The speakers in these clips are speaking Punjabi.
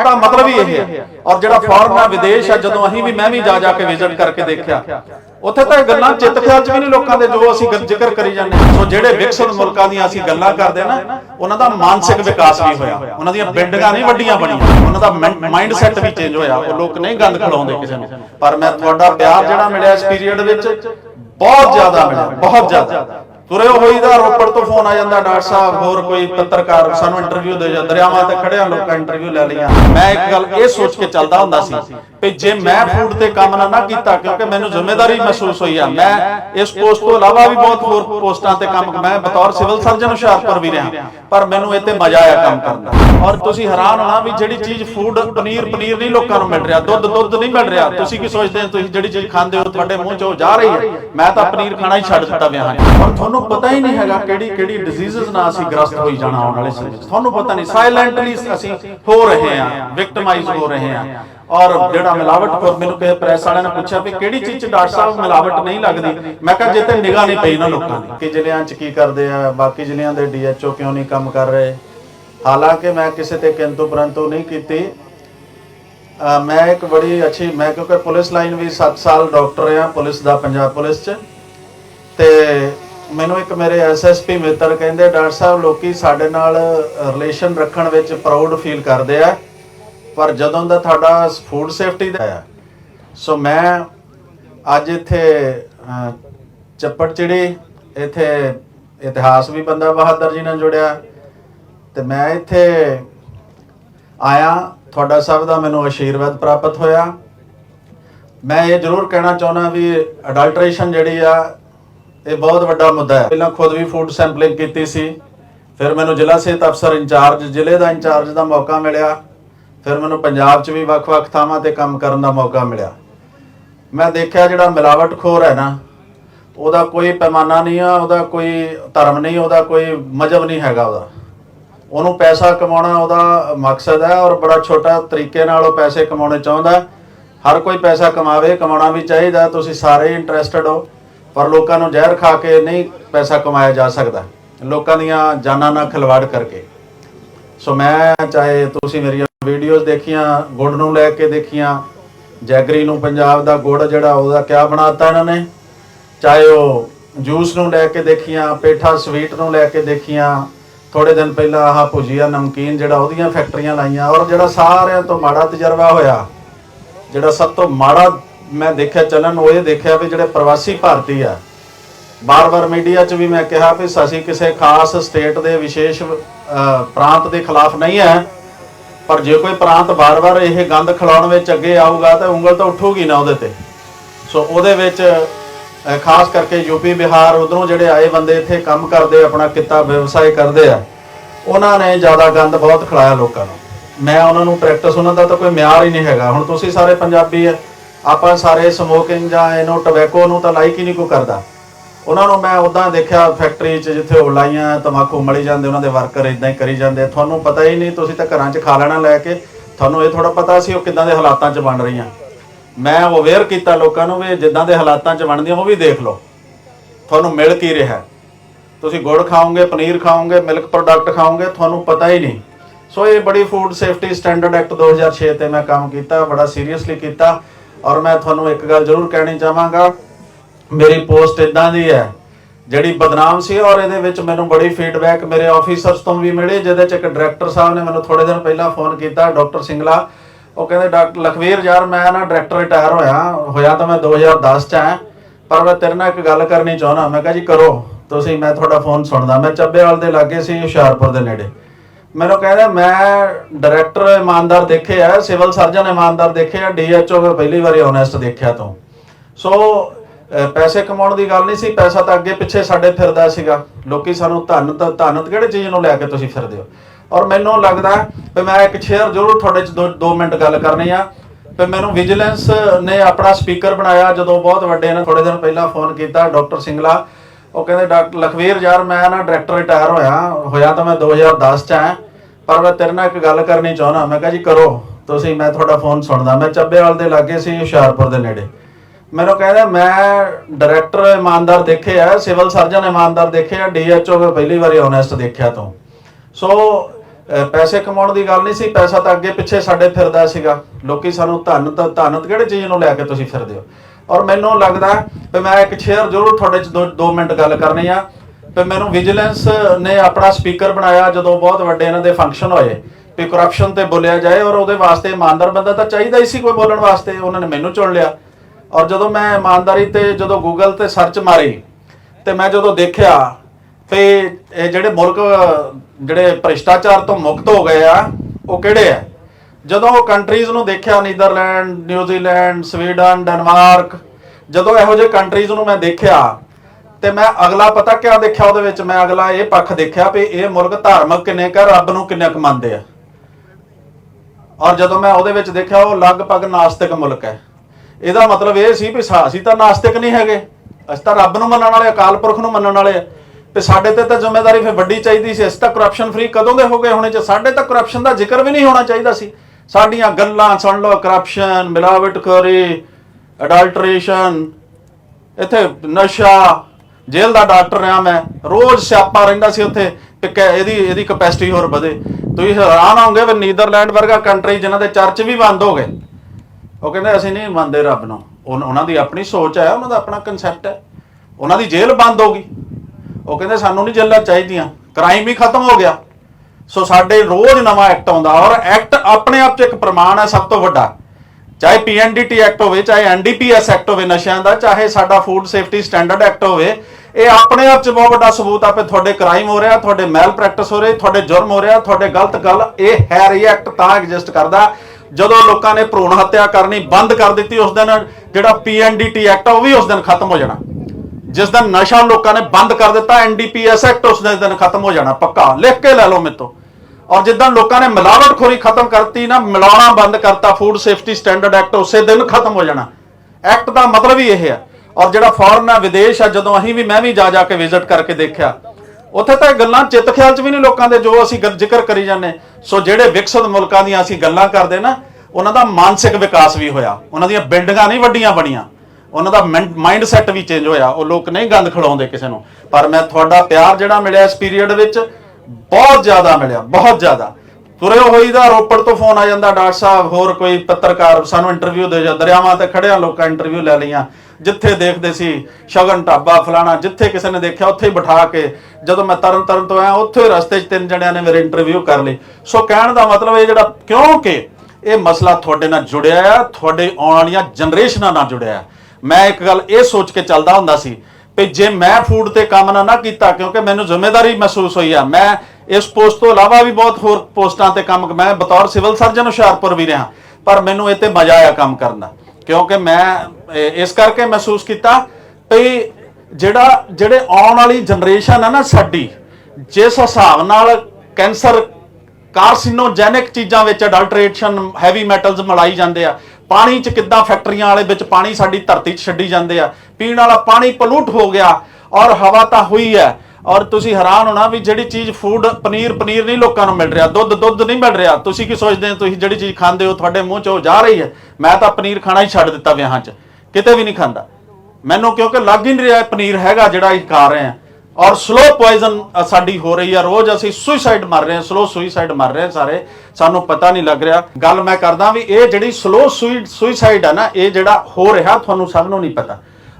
ਐਕਟ ਦਾ ਮਤਲਬ ਹੀ ਇਹ ਹੈ। ਔਰ ਜਿਹੜਾ ਫੋਰਨ ਆ ਵਿਦੇਸ਼ ਆ ਜਦੋਂ ਅਸੀਂ ਵੀ ਮੈਂ ਵੀ ਜਾ ਜਾ ਕੇ ਵਿਜ਼ਿਟ ਕਰਕੇ ਦੇਖਿਆ। ਉੱਥੇ ਤਾਂ ਗੱਲਾਂ ਚਿੱਤ ਖਿਆਲ ਚ ਵੀ ਨਹੀਂ ਲੋਕਾਂ ਦੇ ਜੋ ਅਸੀਂ ਜ਼ਿਕਰ ਕਰੀ ਜਾਂਦੇ ਹਾਂ। ਸੋ ਜਿਹੜੇ ਵਿਕਸਿਤ ਮੁਲਕਾਂ ਦੀਆਂ ਅਸੀਂ ਗੱਲਾਂ ਕਰਦੇ ਨਾ ਉਹਨਾਂ ਦਾ ਮਾਨਸਿਕ ਵਿਕਾਸ ਵੀ ਹੋਇਆ। ਉਹਨਾਂ ਦੀਆਂ ਬਿਲਡਿੰਗਾਂ ਨਹੀਂ ਵੱਡੀਆਂ ਬਣੀਆਂ। ਉਹਨਾਂ ਦਾ ਮਾਈਂਡ ਸੈਟ ਵੀ ਚੇਂਜ ਹੋਇਆ। ਉਹ ਲੋਕ ਨਹੀਂ ਗੰਦ ਖਿਲਾਉਂਦੇ ਕਿਸੇ ਨੂੰ। ਪਰ ਮੈਂ ਤੁਹਾਡਾ ਪਿਆਰ ਜਿਹੜਾ ਮਿਲਿਆ ਇਸ ਪੀਰੀਅਡ ਵਿੱਚ ਬਹੁਤ ਜ਼ਿਆਦਾ ਮਿਲਿਆ। ਬਹੁਤ ਜ਼ਿਆਦਾ। ਤੁਰੇ ਹੋਈ ਦਾ ਰੋਪੜ ਤੋਂ ਫੋਨ ਆ ਜਾਂਦਾ ਡਾਕਟਰ ਸਾਹਿਬ, ਹੋਰ ਕੋਈ ਪੱਤਰਕਾਰ ਸਾਨੂੰ ਇੰਟਰਵਿਊ ਦੇ ਜਾ ਦਰਿਆਵਾਂ ਤੇ ਖੜਿਆ, ਲੋਕਾਂ ਇੰਟਰਵਿਊ ਲੈ ਲਈਆਂ। ਮੈਂ ਇੱਕ ਗੱਲ ਇਹ ਸੋਚ ਕੇ ਚੱਲਦਾ ਹੁੰਦਾ ਸੀ ਕਿ ਜੇ ਮੈਂ ਫੂਡ ਤੇ ਕੰਮ ਨਾ ਨਾ ਕੀਤਾ, ਕਿਉਂਕਿ ਮੈਨੂੰ ਜ਼ਿੰਮੇਵਾਰੀ ਮਹਿਸੂਸ ਹੋਈ ਆ। ਮੈਂ ਇਸ ਪੋਸਟ ਤੋਂ ਇਲਾਵਾ ਵੀ ਬਹੁਤ ਹੋਰ ਪੋਸਟਾਂ ਤੇ ਕੰਮ ਮੈਂ ਬਤੌਰ ਸਿਵਲ ਸਰਜਨ ਹੁਸ਼ਿਆਰਪੁਰ ਵੀ ਰਿਹਾ, ਪਰ ਮੈਨੂੰ ਇਹ ਤੇ ਮਜ਼ਾ ਆਇਆ ਕੰਮ ਕਰਨ ਦਾ। ਔਰ ਤੁਸੀਂ ਹੈਰਾਨ ਹੋਣਾ ਵੀ ਜਿਹੜੀ ਚੀਜ਼ ਫੂਡ ਪਨੀਰ ਪਨੀਰ ਨਹੀਂ ਲੋਕਾਂ ਨੂੰ ਮਿਲ ਰਿਹਾ, ਦੁੱਧ ਦੁੱਧ ਨਹੀਂ ਮਿਲ ਰਿਹਾ। ਤੁਸੀਂ ਕੀ ਸੋਚਦੇ ਹੋ, ਤੁਸੀਂ ਜਿਹੜੀ ਚੀਜ਼ ਖਾਂਦੇ ਹੋ, ਤੁਹਾਡੇ ਮੂੰਹ ਚੋਂ ਜਾ ਰਹੀ ਹੈ। ਮੈਂ ਤਾਂ ਪਨੀਰ ਖਾਣਾ ਹੀ ਛੱਡ ਦਿੱਤਾ ਵਿਆਹਾਂ ਔਰ ਤੁਹਾਨੂੰ ਪਤਾ ਹੀ ਨਹੀਂ ਹੈਗਾ ਕਿਹੜੀ ਕਿਹੜੀ ਡਿਜ਼ੀਜ਼ਸ ਨਾਲ ਅਸੀਂ ਗ੍ਰਸਤ ਹੋਈ ਜਾਣਾ, ਆਉਣ ਵਾਲੇ ਸਮੇਂ ਤੁਹਾਨੂੰ ਪਤਾ ਨਹੀਂ। ਸਾਇਲੈਂਟਲੀ ਅਸੀਂ ਹੋ ਰਹੇ ਹਾਂ ਵਿਕਟਮਾਈਜ਼ ਹੋ ਰਹੇ ਹਾਂ। ਔਰ ਜਿਹੜਾ ਮਿਲਾਵਟ ਖੋਰ ਮੈਨੂੰ ਕਿਸੇ ਪ੍ਰੈਸ ਵਾਲਿਆਂ ਨੇ ਪੁੱਛਿਆ ਵੀ ਕਿਹੜੀ ਚੀਜ਼ 'ਚ ਡਾਕਟਰ ਸਾਹਿਬ ਮਿਲਾਵਟ ਨਹੀਂ ਲੱਗਦੀ? ਮੈਂ ਕਿਹਾ ਜੇ ਤੇ ਨਿਗਾਹ ਨਹੀਂ ਪਈ ਨਾ ਲੋਕਾਂ ਦੀ। ਕਿ ਜ਼ਿਲ੍ਹਿਆਂ 'ਚ ਕੀ ਕਰਦੇ ਆ? ਬਾਕੀ ਜ਼ਿਲ੍ਹਿਆਂ ਦੇ ਡੀਐਚਓ ਕਿਉਂ ਨਹੀਂ ਕੰਮ ਕਰ ਰਹੇ? ਹਾਲਾਂਕਿ ਮੈਂ ਕਿਸੇ ਤੇ ਕਿੰਤੂ ਪਰੰਤੂ ਨਹੀਂ ਕੀਤੀ। ਮੈਂ ਇੱਕ ਬੜੀ ਅੱਛੀ ਮੈਂ ਕਿਉਂਕਿ ਪੁਲਿਸ ਲਾਈਨ ਵੀ 7 ਸਾਲ ਡਾਕਟਰ ਆ, ਪੁਲਿਸ ਦਾ ਪੰਜਾਬ ਪੁਲਿਸ 'ਚ। ਤੇ ਮੈਨੂੰ ਇੱਕ ਮੇਰੇ ਐਸਐਸਪੀ ਮਿੱਤਰ ਕਹਿੰਦੇ, ਡਾਕਟਰ ਸਾਹਿਬ, ਲੋਕੀ ਸਾਡੇ ਨਾਲ ਰਿਲੇਸ਼ਨ ਰੱਖਣ ਵਿੱਚ ਪ੍ਰਾਊਡ ਫੀਲ ਕਰਦੇ ਆ। ਪਰ ਜਦੋਂ ਦਾ ਤੁਹਾਡਾ ਫੂਡ ਸੇਫਟੀ ਦਾ ਆ ਸੋ ਮੈਂ ਅੱਜ ਇੱਥੇ ਚੱਪੜ ਚਿੜੀ, ਇੱਥੇ ਇਤਿਹਾਸ ਵੀ ਬੰਦਾ ਬਹਾਦਰ ਜੀ ਨਾਲ ਜੁੜਿਆ। ਤੇ ਮੈਂ ਇੱਥੇ ਆਇਆ, ਤੁਹਾਡਾ ਸਭ ਦਾ ਮੈਨੂੰ ਆਸ਼ੀਰਵਾਦ ਪ੍ਰਾਪਤ ਹੋਇਆ। ਮੈਂ ਇਹ ਜ਼ਰੂਰ ਕਹਿਣਾ ਚਾਹੁੰਦਾ ਵੀ ਅਡਲਟਰੇਸ਼ਨ ਜਿਹੜੀ ਆ ਇਹ ਬਹੁਤ ਵੱਡਾ ਮੁੱਦਾ ਹੈ। ਪਹਿਲਾਂ ਖੁਦ ਵੀ ਫੂਡ ਸੈਂਪਲਿੰਗ ਕੀਤੀ ਸੀ। ਫਿਰ ਮੈਨੂੰ ਜ਼ਿਲ੍ਹਾ ਸਿਹਤ ਅਫਸਰ ਇੰਚਾਰਜ, ਜ਼ਿਲ੍ਹੇ ਦਾ ਇੰਚਾਰਜ ਦਾ ਮੌਕਾ ਮਿਲਿਆ। ਫਿਰ ਮੈਨੂੰ ਪੰਜਾਬ 'ਚ ਵੀ ਵੱਖ-ਵੱਖ ਥਾਵਾਂ ਤੇ ਕੰਮ ਕਰਨ ਦਾ ਮੌਕਾ ਮਿਲਿਆ। ਮੈਂ ਦੇਖਿਆ ਜਿਹੜਾ ਮਿਲਾਵਟਖੋਰ ਹੈ ਨਾ, ਉਹਦਾ ਕੋਈ ਪੈਮਾਨਾ ਨਹੀਂ ਆ, ਉਹਦਾ ਕੋਈ ਧਰਮ ਨਹੀਂ, ਉਹਦਾ ਕੋਈ ਮਜਹਬ ਨਹੀਂ ਹੈਗਾ ਉਹਦਾ। ਉਹਨੂੰ ਪੈਸਾ ਕਮਾਉਣਾ ਉਹਦਾ ਮਕਸਦ ਹੈ ਔਰ ਬੜਾ ਛੋਟਾ ਤਰੀਕੇ ਨਾਲ ਉਹ ਪੈਸੇ ਕਮਾਉਣੇ ਚਾਹੁੰਦਾ ਹਰ ਕੋਈ ਪੈਸਾ ਕਮਾਵੇ, ਕਮਾਉਣਾ ਵੀ ਚਾਹੀਦਾ ਤੁਸੀਂ ਸਾਰੇ ਇੰਟਰਸਟਡ ਹੋ। ਪਰ ਲੋਕਾਂ ਨੂੰ ਜ਼ਹਿਰ ਖਾ ਕੇ ਨਹੀਂ ਪੈਸਾ ਕਮਾਇਆ ਜਾ ਸਕਦਾ। ਲੋਕਾਂ ਦੀਆਂ ਜਾਨਾਂ ਨਾਲ ਖਿਲਵਾੜ ਕਰਕੇ। ਸੋ ਮੈਂ ਚਾਹੇ ਤੁਸੀਂ ਮੇਰੀਆਂ ਵੀਡੀਓਜ਼ ਦੇਖੀਆਂ ਗੁੜ ਨੂੰ ਲੈ ਕੇ ਦੇਖੀਆਂ, ਜੈਗਰੀ ਨੂੰ, ਪੰਜਾਬ ਦਾ ਗੁੜ ਜਿਹੜਾ ਉਹਦਾ ਕਿਆ ਬਣਾਤਾ ਇਹਨਾਂ ਨੇ। ਚਾਹੇ ਉਹ ਜੂਸ ਨੂੰ ਲੈ ਕੇ ਦੇਖੀਆਂ, ਪੇਠਾ ਸਵੀਟ ਨੂੰ ਲੈ ਕੇ ਦੇਖੀਆਂ ਥੋੜੇ ਦਿਨ ਪਹਿਲਾਂ ਆਹ ਭੁਜੀਆ ਨਮਕੀਨ ਜਿਹੜਾ ਉਹਦੀਆਂ ਫੈਕਟਰੀਆਂ ਲਾਈਆਂ ਔਰ ਜਿਹੜਾ ਸਾਰਿਆਂ ਤੋਂ ਮਾੜਾ ਤਜਰਬਾ ਹੋਇਆ, ਜਿਹੜਾ ਸਭ ਤੋਂ ਮਾੜਾ ਮੈਂ ਦੇਖਿਆ ਚੱਲਣ, ਉਹ ਇਹ ਦੇਖਿਆ ਵੀ ਜਿਹੜੇ ਪ੍ਰਵਾਸੀ ਭਾਰਤੀ ਆ, ਬਾਰ-ਬਾਰ ਮੀਡੀਆ 'ਚ ਵੀ ਮੈਂ ਕਿਹਾ ਵੀ ਅਸੀਂ ਕਿਸੇ ਖਾਸ ਸਟੇਟ ਦੇ ਵਿਸ਼ੇਸ਼ ਪ੍ਰਾਂਤ ਦੇ ਖਿਲਾਫ ਨਹੀਂ ਹੈ, ਪਰ ਜੇ ਕੋਈ ਪ੍ਰਾਂਤ ਬਾਰ-ਬਾਰ ਇਹ ਗੰਦ ਖਿਲਾਉਣ ਵਿੱਚ ਅੱਗੇ ਆਊਗਾ ਤਾਂ ਉਂਗਲ ਤਾਂ ਉੱਠੂਗੀ ਨਾ ਉਹਦੇ ਤੇ। ਸੋ ਉਹਦੇ ਵਿੱਚ ਖਾਸ ਕਰਕੇ ਯੂਪੀ ਬਿਹਾਰ, ਉਧਰੋਂ ਜਿਹੜੇ ਆਏ ਬੰਦੇ ਇੱਥੇ ਕੰਮ ਕਰਦੇ, ਆਪਣਾ ਕਿੱਤਾ ਵਿਵਸਾय ਕਰਦੇ ਆ, ਉਹਨਾਂ ਨੇ ਜ਼ਿਆਦਾ ਗੰਦ ਬਹੁਤ ਖਿਲਾਇਆ ਲੋਕਾਂ ਨੂੰ। ਮੈਂ ਉਹਨਾਂ ਨੂੰ ਪ੍ਰੈਕਟਿਸ, ਉਹਨਾਂ ਦਾ ਤਾਂ ਕੋਈ ਮਿਆਰ ਹੀ ਨਹੀਂ ਹੈਗਾ। ਹੁਣ ਤੁਸੀਂ ਸਾਰੇ ਪੰਜਾਬੀ ਆ ਆਪਾਂ ਸਾਰੇ ਸਮੋਕਿੰਗ ਜਾਂ ਇਹਨੂੰ ਟਬੈਕੋ ਨੂੰ ਤਾਂ ਲਾਈਕ ਹੀ ਨਹੀਂ ਕੋਈ ਕਰਦਾ। ਉਹਨਾਂ ਨੂੰ ਮੈਂ ਉਦਾਂ ਦੇਖਿਆ ਫੈਕਟਰੀ 'ਚ ਜਿੱਥੇ ਉਹ ਲਾਈਆਂ, ਤਮਾਕੂ ਮਲੀ ਜਾਂਦੇ, ਉਹਨਾਂ ਦੇ ਵਰਕਰ ਇਦਾਂ ਹੀ ਕਰੀ ਜਾਂਦੇ। ਤੁਹਾਨੂੰ ਪਤਾ ਹੀ ਨਹੀਂ, ਤੁਸੀਂ ਤਾਂ ਘਰਾਂ 'ਚ ਖਾ ਲੈਣਾ ਲੈ ਕੇ। ਤੁਹਾਨੂੰ ਇਹ ਥੋੜਾ ਪਤਾ ਸੀ ਉਹ ਕਿੱਦਾਂ ਦੇ ਹਾਲਾਤਾਂ 'ਚ ਬਣ ਰਹੀਆਂ। ਮੈਂ ਅਵੇਅਰ ਕੀਤਾ ਲੋਕਾਂ ਨੂੰ ਵੀ ਜਿੱਦਾਂ ਦੇ ਹਾਲਾਤਾਂ 'ਚ ਬਣਦੀਆਂ, ਉਹ ਵੀ ਦੇਖ ਲਓ। ਤੁਹਾਨੂੰ ਮਿਲ ਕੀ ਰਿਹਾ? ਤੁਸੀਂ ਗੁੜ ਖਾਓਗੇ, ਪਨੀਰ ਖਾਓਗੇ ਮਿਲਕ ਪ੍ਰੋਡਕਟ ਖਾਓਗੇ, ਤੁਹਾਨੂੰ ਪਤਾ ਹੀ ਨਹੀਂ। ਸੋ ਇਹ ਬੜੀ ਫੂਡ ਸੇਫਟੀ ਸਟੈਂਡਰਡ ਐਕਟ 2006 ਤੇ ਮੈਂ ਕੰਮ ਕੀਤਾ, ਬੜਾ ਸੀਰੀਅਸਲੀ ਕੀਤਾ। ਔਰ ਮੈਂ ਤੁਹਾਨੂੰ ਇੱਕ ਗੱਲ ਜ਼ਰੂਰ ਕਹਿਣੀ ਚਾਹਾਂਗਾ, ਮੇਰੀ ਪੋਸਟ ਇਦਾਂ ਦੀ ਹੈ, ਜਿਹੜੀ ਬਦਨਾਮ ਸੀ ਔਰ ਇਹਦੇ ਵਿੱਚ ਮੈਨੂੰ ਬੜੀ ਫੀਡਬੈਕ ਮੇਰੇ ਆਫੀਸਰਸ ਤੋਂ ਵੀ ਮਿਲੇ, ਜਿਹਦੇ ਚ ਇੱਕ ਡਾਇਰੈਕਟਰ ਸਾਹਿਬ ਨੇ ਮੈਨੂੰ ਥੋੜੇ ਦਿਨ ਪਹਿਲਾਂ ਫੋਨ ਕੀਤਾ, ਡਾਕਟਰ ਸਿੰਗਲਾ। ਉਹ ਕਹਿੰਦੇ ਡਾਕਟਰ ਲਖਵੀਰ ਯਾਰ, ਮੈਂ ਨਾ ਡਾਇਰੈਕਟਰ ਰਿਟਾਇਰ ਹੋਇਆ ਹੋਇਆ ਤਾਂ ਮੈਂ 2010 ਚ ਆ ਪਰ ਮੈਂ ਤੇਰੇ ਨਾਲ ਇੱਕ ਗੱਲ ਕਰਨੀ ਚਾਹੁੰਦਾ, ਮੈਂ ਕਿਹਾ ਜੀ ਕਰੋ, ਤੁਸੀਂ, ਮੈਂ ਤੁਹਾਡਾ ਫੋਨ ਸੁਣਦਾ, ਮੈਂ ਚੱਬੇਵਾਲ ਦੇ ਲਾਗੇ ਸੀ, ਹੁਸ਼ਿਆਰਪੁਰ ਦੇ ਨੇੜੇ। ਮੈਨੂੰ ਕਹਿੰਦਾ, ਮੈਂ ਡਾਇਰੈਕਟਰ ਇਮਾਨਦਾਰ ਦੇਖੇ ਆ ਸਿਵਲ ਸਰਜਨ ਇਮਾਨਦਾਰ ਦੇਖੇ ਆ ਡੀਐਚਓ ਮੈਂ ਪਹਿਲੀ ਵਾਰੀ ਓਨੈਸਟ ਦੇਖਿਆ ਤੋਂ। ਸੋ ਪੈਸੇ ਕਮਾਉਣ ਦੀ ਗੱਲ ਨਹੀਂ ਸੀ, ਪੈਸਾ ਤਾਂ ਅੱਗੇ ਪਿੱਛੇ ਸਾਡੇ ਫਿਰਦਾ ਸੀਗਾ। ਲੋਕੀ ਸਾਨੂੰ ਧਨ ਤਾਂ ਧਨ, ਕਿਹੜੇ ਚੀਜ਼ ਨੂੰ ਲੈ ਕੇ ਤੁਸੀਂ ਫਿਰਦੇ ਹੋ? ਔਰ ਮੈਨੂੰ ਲੱਗਦਾ ਵੀ ਮੈਂ ਇੱਕ ਸ਼ੇਅਰ ਜ਼ਰੂਰ ਤੁਹਾਡੇ ਚ 2 ਮਿੰਟ ਗੱਲ ਕਰਨੀ ਆ। ਵੀ ਮੈਨੂੰ ਵਿਜੀਲੈਂਸ ਨੇ ਆਪਣਾ ਸਪੀਕਰ ਬਣਾਇਆ, ਜਦੋਂ ਬਹੁਤ ਵੱਡੇ ਨੇ ਥੋੜੇ ਦਿਨ ਪਹਿਲਾਂ ਫੋਨ ਕੀਤਾ ਡਾਕਟਰ ਸਿੰਗਲਾ। ਉਹ ਕਹਿੰਦੇ, ਡਾਕਟਰ ਲਖਵੀਰ ਯਾਰ, ਮੈਂ ਨਾ ਡਾਇਰੈਕਟਰ ਰਿਟਾਇਰ ਹੋਇਆ ਹੋਇਆ ਤਾਂ ਮੈਂ 2010 ਚ ਆ ਪਰ ਮੈਂ ਤੇਰੇ ਨਾਲ ਇੱਕ ਗੱਲ ਕਰਨੀ ਚਾਹੁੰਦਾ, ਮੈਂ ਕਿਹਾ ਜੀ ਕਰੋ, ਤੁਸੀਂ, ਮੈਂ ਤੁਹਾਡਾ ਫੋਨ ਸੁਣਦਾ, ਮੈਂ ਚੱਬੇਵਾਲ ਦੇ ਲਾਗੇ ਸੀ, ਹੁਸ਼ਿਆਰਪੁਰ ਦੇ ਨੇੜੇ। ਮੈਨੂੰ ਕਹਿੰਦਾ, ਮੈਂ ਡਾਇਰੈਕਟਰ ਇਮਾਨਦਾਰ ਦੇਖੇ ਆ, ਸਿਵਲ ਸਰਜਨ ਇਮਾਨਦਾਰ ਦੇਖੇ ਆ ਡੀਐਚਓ ਮੈਂ ਪਹਿਲੀ ਵਾਰੀ ਓਨੈਸਟ ਦੇਖਿਆ ਤੋਂ। ਸੋ ਪੈਸੇ ਕਮਾਉਣ ਦੀ ਗੱਲ ਨਹੀਂ ਸੀ, ਪੈਸਾ ਤਾਂ ਅੱਗੇ ਪਿੱਛੇ ਸਾਡੇ ਫਿਰਦਾ ਸੀਗਾ। ਲੋਕੀ ਸਾਨੂੰ ਧਨ ਤਾਂ, ਧਨ ਕਿਹੜੇ ਚੀਜ਼ ਨੂੰ ਲੈ ਕੇ ਤੁਸੀਂ ਫਿਰਦੇ ਹੋ? ਔਰ ਮੈਨੂੰ ਲੱਗਦਾ ਵੀ ਮੈਂ ਇੱਕ ਸ਼ੇਅਰ ਜ਼ਰੂਰ ਤੁਹਾਡੇ ਚ 2 ਮਿੰਟ ਗੱਲ ਕਰਨੀ ਆ। ਤੇ ਮੈਨੂੰ ਵਿਜੀਲੈਂਸ ਨੇ ਆਪਣਾ ਸਪੀਕਰ ਬਣਾਇਆ ਜਦੋਂ ਬਹੁਤ ਵੱਡੇ ਇਹਨਾਂ ਦੇ ਫੰਕਸ਼ਨ ਹੋਏ। ਵੀ ਕਰਪਸ਼ਨ ਤੇ ਬੋਲਿਆ ਜਾਏ ਔਰ ਉਹਦੇ ਵਾਸਤੇ ਇਮਾਨਦਾਰ ਬੰਦਾ ਤਾਂ ਚਾਹੀਦਾ ਹੀ ਸੀ ਕੋਈ ਬੋਲਣ ਵਾਸਤੇ, ਉਹਨਾਂ ਨੇ ਮੈਨੂੰ ਚੁਣ ਲਿਆ। ਔਰ ਜਦੋਂ ਮੈਂ ਇਮਾਨਦਾਰੀ ਤੇ ਜਦੋਂ ਗੂਗਲ ਤੇ ਸਰਚ ਮਾਰੀ ਤੇ ਮੈਂ ਜਦੋਂ ਦੇਖਿਆ ਤੇ ਇਹ ਜਿਹੜੇ ਮੁਲਕ, ਜਿਹੜੇ ਭ੍ਰਿਸ਼ਟਾਚਾਰ ਤੋਂ ਮੁਕਤ ਹੋ ਗਏ ਆ, ਉਹ ਕਿਹੜੇ ਆ? ਜਦੋਂ ਉਹ ਕੰਟਰੀਜ਼ ਨੂੰ ਦੇਖਿਆ ਨੀਦਰਲੈਂਡ ਨਿਊਜ਼ੀਲੈਂਡ ਸਵੀਡਨ ਡੈਨਮਾਰਕ ਜਦੋਂ ਇਹੋ ਜਿਹੇ ਕੰਟਰੀਜ਼ ਨੂੰ ਮੈਂ ਦੇਖਿਆ, ਤੇ ਮੈਂ ਅਗਲਾ ਪਤਾ ਕਿਆ ਦੇਖਿਆ ਉਹਦੇ ਵਿੱਚ? ਮੈਂ ਅਗਲਾ ਇਹ ਪੱਖ ਦੇਖਿਆ ਵੀ ਇਹ ਮੁਲਕ ਧਾਰਮਿਕ ਕਿੰਨੇ ਕਾ ਰੱਬ ਨੂੰ ਕਿੰਨੇ ਕੁ ਮੰਨਦੇ ਆ। ਔਰ ਜਦੋਂ ਮੈਂ ਉਹਦੇ ਵਿੱਚ ਦੇਖਿਆ, ਉਹ ਲਗਭਗ ਨਾਸਤਿਕ ਮੁਲਕ ਹੈ। ਇਹਦਾ ਮਤਲਬ ਇਹ ਸੀ ਵੀ ਸਾ- ਅਸੀਂ ਤਾਂ ਨਾਸਤਿਕ ਨਹੀਂ ਹੈਗੇ। ਅਸੀਂ ਤਾਂ ਰੱਬ ਨੂੰ ਮੰਨਣ ਵਾਲੇ ਅਕਾਲ ਪੁਰਖ ਨੂੰ ਮੰਨਣ ਵਾਲੇ ਆ। ਤੇ ਸਾਡੇ ਤੇ ਤਾਂ ਜ਼ਿੰਮੇਵਾਰੀ ਫਿਰ ਵੱਡੀ ਚਾਹੀਦੀ ਸੀ। ਅਸੀਂ ਤਾਂ ਕਰਪਸ਼ਨ ਫ੍ਰੀ ਕਦੋਂ ਦੇ ਹੋ ਗਏ ਹੋਣੇ? ਚ ਸਾਡੇ ਤਾਂ ਕਰਪਸ਼ਨ ਦਾ ਜ਼ਿਕਰ ਵੀ ਨਹੀਂ ਹੋਣਾ ਚਾਹੀਦਾ ਸੀ ਸਾਡੀਆਂ ਗੱਲਾਂ ਸੁਣ ਲਓ ਕਰਪਸ਼ਨ ਮਿਲਾਵਟਖੋਰੀ ਅਡਲਟਰੇਸ਼ਨ ਇੱਥੇ ਨਸ਼ਾ, ਜੇਲ੍ਹ ਦਾ ਡਾਕਟਰ ਆ ਮੈਂ, ਰੋਜ਼ ਸਿਆਪਾ ਰਹਿੰਦਾ ਸੀ ਉੱਥੇ ਕਿ ਇਹਦੀ ਇਹਦੀ ਕਪੈਸਿਟੀ ਹੋਰ ਵਧੇ। ਤੁਸੀਂ ਹੈਰਾਨ ਹੋਗੇ ਵੀ ਨੀਦਰਲੈਂਡ ਵਰਗਾ ਕੰਟਰੀ ਜਿਨ੍ਹਾਂ ਦੇ ਚਰਚ ਵੀ ਬੰਦ ਹੋ ਗਏ। ਉਹ ਕਹਿੰਦੇ, ਅਸੀਂ ਨਹੀਂ ਮੰਨਦੇ ਰੱਬ ਨੂੰ। ਉਨ- ਉਹਨਾਂ ਦੀ ਆਪਣੀ ਸੋਚ ਹੈ, ਉਹਨਾਂ ਦਾ ਆਪਣਾ ਕਨਸੈਪਟ ਹੈ। ਉਹਨਾਂ ਦੀ ਜੇਲ੍ਹ ਬੰਦ ਹੋ ਗਈ। ਉਹ ਕਹਿੰਦੇ, ਸਾਨੂੰ ਨਹੀਂ ਜੇਲ੍ਹਾਂ ਚਾਹੀਦੀਆਂ। ਕ੍ਰਾਈਮ ਹੀ ਖਤਮ ਹੋ ਗਿਆ। ਸੋ ਸਾਡੇ ਰੋਜ਼ ਨਵਾਂ ਐਕਟ ਆਉਂਦਾ ਔਰ ਐਕਟ ਆਪਣੇ ਆਪ 'ਚ ਇੱਕ ਪ੍ਰਮਾਣ ਹੈ ਸਭ ਤੋਂ ਵੱਡਾ। ਚਾਹੇ ਪੀਐਨਡੀਟੀ ਐਕਟ ਹੋਵੇ, ਚਾਹੇ ਐਨਡੀਪੀਐਸ ਐਕਟ ਹੋਵੇ ਨਸ਼ਿਆਂ ਦਾ, ਚਾਹੇ ਸਾਡਾ ਫੂਡ ਸੇਫਟੀ ਸਟੈਂਡਰਡ ਐਕਟ ਹੋਵੇ, ਇਹ ਆਪਣੇ ਆਪ 'ਚ ਬਹੁਤ ਵੱਡਾ ਸਬੂਤ ਆ ਕਿ ਤੁਹਾਡੇ ਕ੍ਰਾਈਮ ਹੋ ਰਿਹਾ, ਤੁਹਾਡੇ ਮੈਲ ਪ੍ਰੈਕਟਿਸ ਹੋ ਰਹੀ, ਤੁਹਾਡੇ ਜੁਰਮ ਹੋ ਰਿਹਾ, ਤੁਹਾਡੇ ਗਲਤ ਗੱਲ, ਇਹ ਹੈ ਰਹੀ ਐਕਟ ਤਾਂ ਐਗਜ਼ਿਸਟ ਕਰਦਾ। ਜਦੋਂ ਲੋਕਾਂ ਨੇ ਭਰੂਣ ਹੱਤਿਆ ਕਰਨੀ ਬੰਦ ਕਰ ਦਿੱਤੀ ਉਸ ਦਿਨ, ਜਿਹੜਾ ਪੀਐਨਡੀਟੀ ਐਕਟ ਆ, ਉਹ ਵੀ ਉਸ ਦਿਨ ਖਤਮ ਹੋ ਜਾਣਾ। ਜਿਸ ਦਿਨ ਨਸ਼ਾ ਲੋਕਾਂ ਨੇ ਬੰਦ ਕਰ ਦਿੱਤਾ ਐਨਡੀਪੀਐਸ ਐਕਟ ਉਸ ਦਿਨ ਖਤਮ ਹੋ ਜਾਣਾ, ਪੱਕਾ। ਲਿਖ ਕੇ ਲੈ ਲਓ ਮੇਰੇ ਤੋਂ ਔਰ ਜਿੱਦਾਂ ਲੋਕਾਂ ਨੇ ਮਿਲਾਵਟਖੋਰੀ ਖਤਮ ਕਰਤੀ ਨਾ, ਮਿਲਾਉਣਾ ਬੰਦ ਕਰਤਾ ਫੂਡ ਸੇਫਟੀ ਸਟੈਂਡਰਡ ਐਕਟ ਉਸੇ ਦਿਨ ਖਤਮ ਹੋ ਜਾਣਾ। ਐਕਟ ਦਾ ਮਤਲਬ ਹੀ ਇਹ ਹੈ। ਔਰ ਜਿਹੜਾ ਫੋਰਨ ਆ ਵਿਦੇਸ਼ ਆ, ਜਦੋਂ ਅਸੀਂ ਵੀ, ਮੈਂ ਵੀ ਜਾ ਜਾ ਕੇ ਵਿਜ਼ਿਟ ਕਰਕੇ ਦੇਖਿਆ, ਉੱਥੇ ਤਾਂ ਇਹ ਗੱਲਾਂ ਚਿੱਤ ਖਿਆਲ 'ਚ ਵੀ ਨਹੀਂ ਲੋਕਾਂ ਦੇ, ਜੋ ਅਸੀਂ ਜ਼ਿਕਰ ਕਰੀ ਜਾਂਦੇ। ਸੋ ਜਿਹੜੇ ਵਿਕਸਿਤ ਮੁਲਕਾਂ ਦੀਆਂ ਅਸੀਂ ਗੱਲਾਂ ਕਰਦੇ ਨਾ, ਉਹਨਾਂ ਦਾ ਮਾਨਸਿਕ ਵਿਕਾਸ ਵੀ ਹੋਇਆ। ਉਹਨਾਂ ਦੀਆਂ ਬਿਲਡਿੰਗਾਂ ਨਹੀਂ ਵੱਡੀਆਂ ਬਣੀਆਂ। ਉਹਨਾਂ ਦਾ ਮਾਈਂਡ ਸੈਟ ਵੀ ਚੇਂਜ ਹੋਇਆ। ਉਹ ਲੋਕ ਨਹੀਂ ਗੰਦ ਖਿਲਾਉਂਦੇ ਕਿਸੇ ਨੂੰ। ਪਰ ਮੈਂ ਤੁਹਾਡਾ ਪਿਆਰ ਜਿਹੜਾ ਮਿਲਿਆ ਇਸ ਪੀਰੀਅਡ ਵਿੱਚ ਬਹੁਤ ਜ਼ਿਆਦਾ ਮਿਲਿਆ, ਬਹੁਤ ਜ਼ਿਆਦਾ। ਤੁਰੇ ਹੋਈ ਦਾ ਰੋਪੜ ਤੋਂ ਫੋਨ ਆ ਜਾਂਦਾ, ਡਾਕਟਰ ਸਾਹਿਬ, ਹੋਰ ਕੋਈ ਪੱਤਰਕਾਰ ਸਾਨੂੰ ਇੰਟਰਵਿਊ ਦੇ ਜਾ, ਦਰਿਆਵਾਂ ਤੇ ਖੜਿਆ ਲੋਕਾਂ ਇੰਟਰਵਿਊ ਲੈ ਲਈਆਂ। ਜਿੱਥੇ ਦੇਖਦੇ ਸੀ ਸ਼ਗਨ ਢਾਬਾ ਫਲਾਣਾ, ਜਿੱਥੇ ਕਿਸੇ ਨੇ ਦੇਖਿਆ, ਉੱਥੇ ਹੀ ਬਿਠਾ ਕੇ ਜਦੋਂ ਮੈਂ ਤਰਨ ਤਰਨ ਤੋਂ ਆਇਆ, ਉੱਥੇ ਰਸਤੇ 'ਚ ਤਿੰਨ ਜਣਿਆਂ ਨੇ ਮੇਰੇ ਇੰਟਰਵਿਊ ਕਰ ਲਈ ਸੋ ਕਹਿਣ ਦਾ ਮਤਲਬ ਇਹ ਜਿਹੜਾ ਕਿਉਂਕਿ ਇਹ ਮਸਲਾ ਤੁਹਾਡੇ ਨਾਲ ਜੁੜਿਆ ਆ, ਤੁਹਾਡੇ ਆਉਣ ਵਾਲੀਆਂ ਜਨਰੇਸ਼ਨਾਂ ਨਾਲ ਜੁੜਿਆ ਆ। ਮੈਂ ਇੱਕ ਗੱਲ ਇਹ ਸੋਚ ਕੇ ਚੱਲਦਾ ਹੁੰਦਾ ਸੀ ਵੀ ਜੇ ਮੈਂ ਫੂਡ ਤੇ ਕੰਮ ਨਾ ਨਾ ਕੀਤਾ, ਕਿਉਂਕਿ ਮੈਨੂੰ ਜ਼ਿੰਮੇਵਾਰੀ ਮਹਿਸੂਸ ਹੋਈ ਆ, ਮੈਂ ਇਸ ਪੋਸਟ ਤੋਂ ਇਲਾਵਾ ਵੀ ਬਹੁਤ ਹੋਰ ਪੋਸਟਾਂ ਤੇ ਕੰਮ ਮੈਂ ਬਤੌਰ ਸਿਵਲ ਸਰਜਨ ਹੁਸ਼ਿਆਰਪੁਰ ਵੀ ਰਿਹਾ, ਪਰ ਮੈਨੂੰ ਇਹ ਤੇ ਮਜ਼ਾ ਆਇਆ ਕੰਮ ਕਰਨ ਦਾ, ਕਿਉਂਕਿ ਮੈਂ ਇਸ ਕਰਕੇ ਮਹਿਸੂਸ ਕੀਤਾ ਵੀ ਜਿਹੜਾ ਜਿਹੜੇ ਆਉਣ ਵਾਲੀ ਜਨਰੇਸ਼ਨ ਹੈ ਨਾ ਸਾਡੀ, ਜਿਸ ਹਿਸਾਬ ਨਾਲ ਕੈਂਸਰ ਕਾਰਸੀਨੋਜੈਨਿਕ ਚੀਜ਼ਾਂ ਵਿੱਚ ਅਡਲਟਰੇਸ਼ਨ ਹੈਵੀ ਮੈਟਲਸ ਮਿਲਾਈ ਜਾਂਦੇ ਆ ਪਾਣੀ 'ਚ ਕਿੱਦਾਂ ਫੈਕਟਰੀਆਂ ਵਾਲੇ ਵਿੱਚ ਪਾਣੀ ਸਾਡੀ ਧਰਤੀ 'ਚ ਛੱਡੀ ਜਾਂਦੇ ਆ। ਪੀਣ ਵਾਲਾ ਪਾਣੀ ਪੋਲੂਟ ਹੋ ਗਿਆ ਔਰ ਹਵਾ ਤਾਂ ਹੋਈ ਹੈ। ਔਰ ਤੁਸੀਂ ਹੈਰਾਨ ਹੋਣਾ ਵੀ ਜਿਹੜੀ ਚੀਜ਼ ਫੂਡ ਪਨੀਰ ਪਨੀਰ ਨਹੀਂ ਲੋਕਾਂ ਨੂੰ ਮਿਲ ਰਿਹਾ, ਦੁੱਧ ਦੁੱਧ ਨਹੀਂ ਮਿਲ ਰਿਹਾ। ਤੁਸੀਂ ਕੀ ਸੋਚਦੇ ਹੋ, ਤੁਸੀਂ ਜਿਹੜੀ ਚੀਜ਼ ਖਾਂਦੇ ਹੋ, ਤੁਹਾਡੇ ਮੂੰਹ 'ਚ ਉਹ ਜਾ ਰਹੀ ਹੈ। ਮੈਂ ਤਾਂ ਪਨੀਰ ਖਾਣਾ ਹੀ ਛੱਡ ਦਿੱਤਾ ਵਿਆਹਾਂ 'ਚ। ਕਿਤੇ ਵੀ ਨਹੀਂ ਖਾਂਦਾ। ਮੈਨੂੰ ਕਿਉਂਕਿ ਲੱਗ ਹੀ ਨਹੀਂ ਰਿਹਾ ਪਨੀਰ ਹੈਗਾ ਜਿਹੜਾ ਅਸੀਂ ਖਾ ਰਹੇ ਹਾਂ। ਔਰ ਸਲੋ ਪੋਇਜ਼ਨ ਸਾਡੀ ਹੋ ਰਹੀ ਆ। ਰੋਜ਼ ਅਸੀਂ ਸੁਸਾਈਡ ਮਰ ਰਹੇ ਹਾਂ ਸਲੋ ਸੁਸਾਈਡ ਮਰ ਰਹੇ ਹਾਂ ਸਾਰੇ। ਸਾਨੂੰ ਪਤਾ ਨਹੀਂ ਲੱਗ ਰਿਹਾ। ਗੱਲ ਮੈਂ ਕਰਦਾ ਵੀ ਇਹ ਜਿਹੜੀ ਸਲੋ ਸੁਸਾਈਡ ਆ ਨਾ, ਇਹ ਜਿਹੜਾ ਹੋ ਰਿਹਾ, ਤੁਹਾਨੂੰ ਸਭ ਨੂੰ ਨਹੀਂ ਪਤਾ।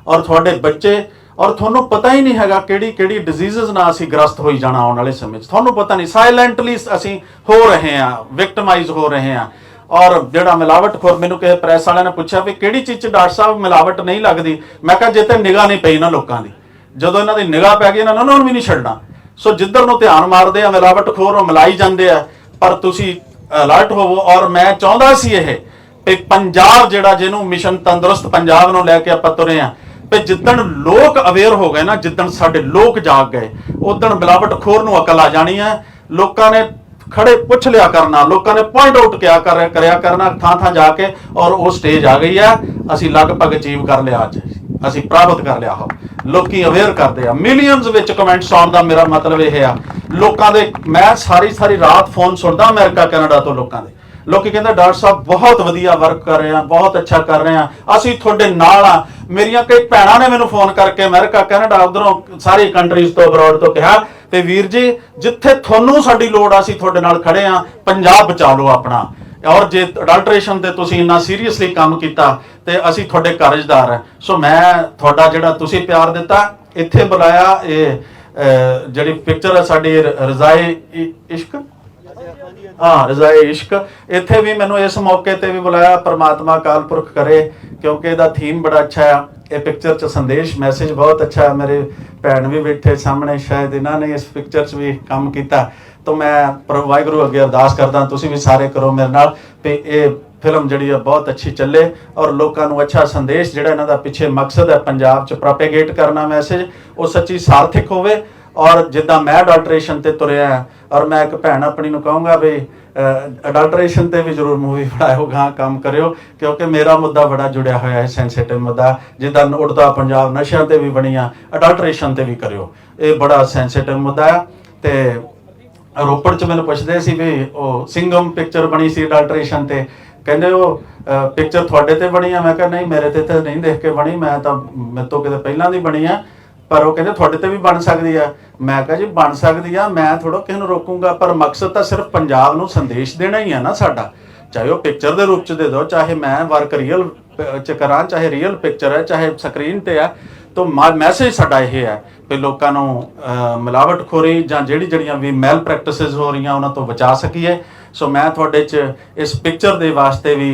ਔਰ ਤੁਹਾਡੇ ਬੱਚੇ, ਔਰ ਤੁਹਾਨੂੰ ਪਤਾ ਹੀ ਨਹੀਂ ਹੈਗਾ ਕਿਹੜੀ ਕਿਹੜੀ ਡਿਜ਼ੀਜ਼ਸ ਨਾਲ ਅਸੀਂ ਗ੍ਰਸਤ ਹੋਈ ਜਾਣਾ ਆਉਣ ਵਾਲੇ ਸਮੇਂ 'ਚ। ਤੁਹਾਨੂੰ ਪਤਾ ਨਹੀਂ। ਸਾਇਲੈਂਟਲੀ ਅਸੀਂ ਹੋ ਰਹੇ ਹਾਂ ਵਿਕਟਮਾਈਜ਼ ਹੋ ਰਹੇ ਹਾਂ। ਔਰ ਜਿਹੜਾ ਮਿਲਾਵਟਖੋਰ ਮੈਨੂੰ ਕਿਸੇ ਪ੍ਰੈਸ ਵਾਲਿਆਂ ਨੇ ਪੁੱਛਿਆ ਵੀ ਕਿਹੜੀ ਚੀਜ਼ 'ਚ ਡਾਕਟਰ ਸਾਹਿਬ ਮਿਲਾਵਟ ਨਹੀਂ ਲੱਗਦੀ? ਮੈਂ ਕਿਹਾ ਜੇ ਤੇ ਨਿਗਾਹ ਨਹੀਂ ਪਈ ਨਾ ਲੋਕਾਂ ਦੀ। ਜਦੋਂ ਇਹਨਾਂ ਦੀ ਨਿਗਾਹ ਪੈ ਗਈ, ਇਹਨਾਂ ਨੂੰ ਉਹਨਾਂ ਨੂੰ ਵੀ ਨਹੀਂ ਛੱਡਣਾ। ਸੋ ਜਿੱਧਰ ਨੂੰ ਧਿਆਨ ਮਾਰਦੇ ਆ, ਮਿਲਾਵਟਖੋਰ ਉਹ ਮਿਲਾਈ ਜਾਂਦੇ ਆ, ਪਰ ਤੁਸੀਂ ਅਲਰਟ ਹੋਵੋ, ਔਰ ਮੈਂ ਚਾਹੁੰਦਾ ਸੀ ਇਹ, ਵੀ ਪੰਜਾਬ ਜਿਹੜਾ ਜਿਹਨੂੰ ਮਿਸ਼ਨ ਤੰਦਰੁਸਤ ਪੰਜਾਬ ਨੂੰ ਲੈ ਕੇ ਆਪਾਂ ਤੁਰੇ ਆ, ਵੀ ਜਿੱਦਣ ਲੋਕ ਅਵੇਅਰ ਹੋ ਗਏ ਨਾ, ਜਿੱਦਣ ਸਾਡੇ ਲੋਕ ਜਾਗ ਗਏ ਉਦਣ ਮਿਲਾਵਟਖੋਰ ਨੂੰ ਅਕਲ ਆ ਜਾਣੀ ਹੈ ਲੋਕਾਂ ਨੇ ਖੜੇ ਪੁੱਛ ਲਿਆ ਕਰਨਾ, ਲੋਕਾਂ ਨੇ ਪੁਆਇੰਟ ਆਊਟ ਕਿਆ ਕਰ ਕਰਿਆ ਕਰਨਾ, ਥਾਂ ਥਾਂ ਜਾ ਕੇ, ਔਰ ਉਹ ਸਟੇਜ ਆ ਗਈ ਹੈ ਅਸੀਂ ਲਗਭਗ ਅਚੀਵ ਕਰ ਲਿਆ ਅੱਜ, ਅਸੀਂ ਪ੍ਰਾਪਤ ਕਰ ਲਿਆ ਹੋ ਲੋਕੀ ਅਵੇਅਰ ਕਰਦੇ ਆ। ਮਿਲੀਅਨਸ ਵਿੱਚ ਕਮੈਂਟਸ ਆਉਣ ਦਾ ਮੇਰਾ ਮਤਲਬ ਇਹ ਆ। ਲੋਕਾਂ ਦੇ ਮੈਂ ਸਾਰੀ ਸਾਰੀ ਰਾਤ ਫੋਨ ਸੁਣਦਾ ਅਮਰੀਕਾ, ਕੈਨੇਡਾ ਤੋਂ ਲੋਕਾਂ ਦੇ। ਲੋਕੀ ਕਹਿੰਦੇ, ਡਾਕਟਰ ਸਾਹਿਬ, ਬਹੁਤ ਵਧੀਆ ਵਰਕ ਕਰ ਰਹੇ ਆ, ਬਹੁਤ ਅੱਛਾ ਕਰ ਰਹੇ ਆ। ਅਸੀਂ ਤੁਹਾਡੇ ਨਾਲ ਆ। ਮੇਰੀਆਂ ਕਈ ਭੈਣਾਂ ਨੇ ਮੈਨੂੰ ਫੋਨ ਕਰਕੇ ਅਮਰੀਕਾ, ਕੈਨੇਡਾ, ਉਧਰੋਂ ਸਾਰੀ ਕੰਟਰੀਜ਼ ਤੋਂ ਅਬਰੋਡ ਤੋਂ ਕਿਹਾ। ਤੇ ਵੀਰ ਜੀ, ਜਿੱਥੇ ਤੁਹਾਨੂੰ ਸਾਡੀ ਲੋੜ ਆ, ਅਸੀਂ ਤੁਹਾਡੇ ਨਾਲ ਖੜੇ ਆ। ਪੰਜਾਬ ਬਚਾ ਲਓ ਆਪਣਾ। ਔਰ ਜੇ ਅਡਲਟ੍ਰੇਸ਼ਨ ਤੇ ਤੁਸੀਂ ਇੰਨਾ ਸੀਰੀਅਸਲੀ ਕੰਮ ਕੀਤਾ, ਤੇ ਅਸੀਂ ਤੁਹਾਡੇ ਕਰਜ਼ਦਾਰ ਹੈ। ਸੋ ਮੈਂ ਤੁਹਾਡਾ ਜਿਹੜਾ ਤੁਸੀਂ ਪਿਆਰ ਦਿੱਤਾ, ਇੱਥੇ ਬੁਲਾਇਆ ਇਹ ਜਿਹੜੀ ਪਿਕਚਰ ਹੈ ਸਾਡੀ ਰ- ਰਜ਼ਾਏ ਇਸ਼ਕ? ਹਾਂ ਰਜ਼ਾਏ ਇਸ਼ਕ। ਇੱਥੇ ਵੀ ਮੈਨੂੰ ਇਸ ਮੌਕੇ ਤੇ ਵੀ ਬੁਲਾਇਆ, ਪ੍ਰਮਾਤਮਾ ਅਕਾਲ ਪੁਰਖ ਕਰੇ, ਕਿਉਂਕਿ ਇਹਦਾ ਥੀਮ ਬੜਾ ਅੱਛਾ ਆ। ਇਹ ਪਿਕਚਰ ਚ ਸੰਦੇਸ਼ ਮੈਸੇਜ ਬਹੁਤ ਅੱਛਾ। ਹੈ ਮੇਰੇ ਭੈਣ ਵੀ ਬੈਠੇ ਸਾਹਮਣੇ, ਸ਼ਾਇਦ ਇਹਨਾਂ ਨੇ ਇਸ ਪਿਕਚਰ ਚ ਵੀ ਕੰਮ ਕੀਤਾ। ਤਾਂ ਮੈਂ ਪ੍ਰਭੂ ਵਾਹਿਗੁਰੂ ਅੱਗੇ ਅਰਦਾਸ ਕਰਦਾ, ਤੁਸੀਂ ਵੀ ਸਾਰੇ ਕਰੋ ਮੇਰੇ ਨਾਲ। ਵੀ ਇਹ ਫਿਲਮ ਜਿਹੜੀ ਆ ਬਹੁਤ ਅੱਛੀ ਚੱਲੇ ਔਰ ਲੋਕਾਂ ਨੂੰ ਅੱਛਾ ਸੰਦੇਸ਼ ਜਿਹੜਾ ਇਹਨਾਂ ਦਾ ਪਿੱਛੇ ਮਕਸਦ ਹੈ ਪੰਜਾਬ ਚ ਪ੍ਰੋਪੇਗੇਟ ਕਰਨਾ ਮੈਸੇਜ ਉਹ ਸੱਚੀ ਸਾਰਥਿਕ ਹੋਵੇ ਔਰ ਜਿੱਦਾਂ ਮੈਂ ਅਡਲਟ੍ਰੇਸ਼ਨ ਤੇ ਤੁਰਿਆ ਔਰ ਮੈਂ ਇੱਕ ਭੈਣ ਆਪਣੀ ਨੂੰ ਕਹੂੰਗਾ ਵੀ ਅਡਲਟ੍ਰੇਸ਼ਨ ਤੇ ਵੀ ਜ਼ਰੂਰ ਮੂਵੀ ਬਣਾਇਓ ਗਾਂ ਕੰਮ ਕਰਿਓ, ਕਿਉਂਕਿ ਮੇਰਾ ਮੁੱਦਾ ਬੜਾ ਜੁੜਿਆ ਹੋਇਆ ਹੈ ਸੈਂਸਿਟਿਵ ਮੁੱਦਾ। ਜਿੱਦਾਂ ਉੜਦਾ ਪੰਜਾਬ ਨਸ਼ਿਆਂ ਤੇ ਵੀ ਬਣੀਆਂ ਅਡਲਟ੍ਰੇਸ਼ਨ ਤੇ ਵੀ ਕਰਿਓ। ਇਹ ਬੜਾ ਸੈਂਸਿਟਿਵ ਮੁੱਦਾ ਹੈ ਤੇ ਰੋਪੜ ਚ ਮੈਨੂੰ ਪੁੱਛਦੇ ਸੀ ਵੀ ਉਹ ਸਿੰਗਮ ਪਿਕਚਰ ਬਣੀ ਸੀ ਅਡਲਟ੍ਰੇਸ਼ਨ ਤੇ। ਕਹਿੰਦੇ ਉਹ ਪਿਕਚਰ ਤੁਹਾਡੇ ਤੇ ਬਣੀ ਆ? ਮੈਂ ਕਿਹਾ, ਨਹੀਂ, ਮੇਰੇ ਤੇ ਤਾਂ ਨਹੀਂ ਦੇਖ ਕੇ ਬਣੀ। ਮੈਂ ਤਾਂ ਮੇਰੇ ਤੋਂ ਕਿਤੇ ਪਹਿਲਾਂ ਦੀ ਬਣੀ ਆ। ਪਰ ਉਹ ਕਹਿੰਦੇ, ਤੁਹਾਡੇ ਤੇ ਵੀ ਬਣ ਸਕਦੀ ਆ। ਮੈਂ ਕਿਹਾ, ਜੀ, ਬਣ ਸਕਦੀ ਆ। ਮੈਂ ਥੋੜਾ ਕਿਸੇ ਨੂੰ ਰੋਕੂੰਗਾ? ਪਰ ਮਕਸਦ ਤਾਂ ਸਿਰਫ ਪੰਜਾਬ ਨੂੰ ਸੰਦੇਸ਼ ਦੇਣਾ ਹੀ ਆ ਨਾ ਸਾਡਾ। ਚਾਹੇ ਉਹ ਪਿਕਚਰ ਦੇ ਰੂਪ ਚ ਦੇ ਦਿਓ, ਚਾਹੇ ਮੈਂ ਵਰਕ ਰੀਅਲ ਚ ਕਰਾਂ, ਚਾਹੇ ਰੀਅਲ ਪਿਕਚਰ ਹੈ, ਚਾਹੇ ਸਕਰੀਨ ਤੇ ਆ ਤਾਂ ਮੈਸੇਜ ਸਾਡਾ ਇਹ ਹੈ ਕਿ ਲੋਕਾਂ ਨੂੰ ਅਹ, ਮਿਲਾਵਟਖੋਰੀ ਜਾਂ ਜਿਹੜੀ ਜਿਹੜੀਆਂ ਵੀ ਮੈਲ ਪ੍ਰੈਕਟਿਸਿਸ ਹੋ ਰਹੀਆਂ ਉਹਨਾਂ ਤੋਂ ਬਚਾ ਸਕੀਏ। ਸੋ ਮੈਂ ਤੁਹਾਡੇ ਚ ਇਸ ਪਿਕਚਰ ਦੇ ਵਾਸਤੇ ਵੀ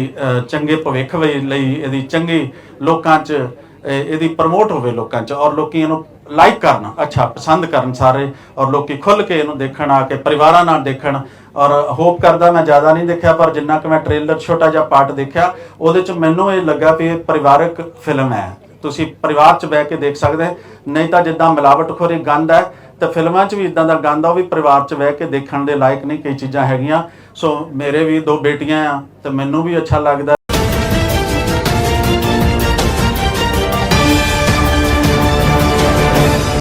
ਚੰਗੇ ਭਵਿੱਖ ਲਈ ਇਹਦੀ ਚੰਗੀ ਲੋਕਾਂ ਚ ਇਹਦੀ ਪ੍ਰਮੋਟ ਹੋਵੇ ਲੋਕਾਂ ਚ ਔਰ ਲੋਕੀ ਇਹਨੂੰ ਲਾਈਕ ਕਰਨ। ਅੱਛਾ ਪਸੰਦ ਕਰਨ ਸਾਰੇ ਔਰ ਲੋਕੀ ਖੁੱਲ ਕੇ ਇਹਨੂੰ ਦੇਖਣ ਆ ਕੇ ਪਰਿਵਾਰਾਂ ਨਾਲ ਦੇਖਣ। ਔਰ ਹੋਪ ਕਰਦਾ ਮੈਂ ਜ਼ਿਆਦਾ ਨਹੀਂ ਦੇਖਿਆ ਪਰ ਜਿੰਨਾ ਕਿ ਮੈਂ ਟ੍ਰੇਲਰ ਛੋਟਾ ਜਿਹਾ ਪਾਰਟ ਦੇਖਿਆ ਉਹਦੇ ਚ ਮੈਨੂੰ ਇਹ ਲੱਗਾ ਵੀ ਇਹ ਪਰਿਵਾਰਕ ਫਿਲਮ ਹੈ। ਤੁਸੀਂ ਪਰਿਵਾਰ ਚ ਬਹਿ ਕੇ ਦੇਖ ਸਕਦੇ ਨਹੀਂ ਤਾਂ ਜਿੱਦਾਂ ਮਿਲਾਵਟਖੋਰੀ ਗੰਦ ਹੈ, ਤੇ ਫਿਲਮਾਂ 'ਚ ਵੀ ਇਦਾਂ ਦਾ ਗੰਦ ਆ, ਉਹ ਵੀ ਪਰਿਵਾਰ 'ਚ ਬਹਿ ਕੇ ਦੇਖਣ ਦੇ ਲਾਇਕ ਨਹੀਂ ਕਈ ਚੀਜ਼ਾਂ ਹੈਗੀਆਂ। ਸੋ ਮੇਰੇ ਵੀ ਦੋ ਬੇਟੀਆਂ ਆ, ਤੇ ਮੈਨੂੰ ਵੀ ਅੱਛਾ ਲੱਗਦਾ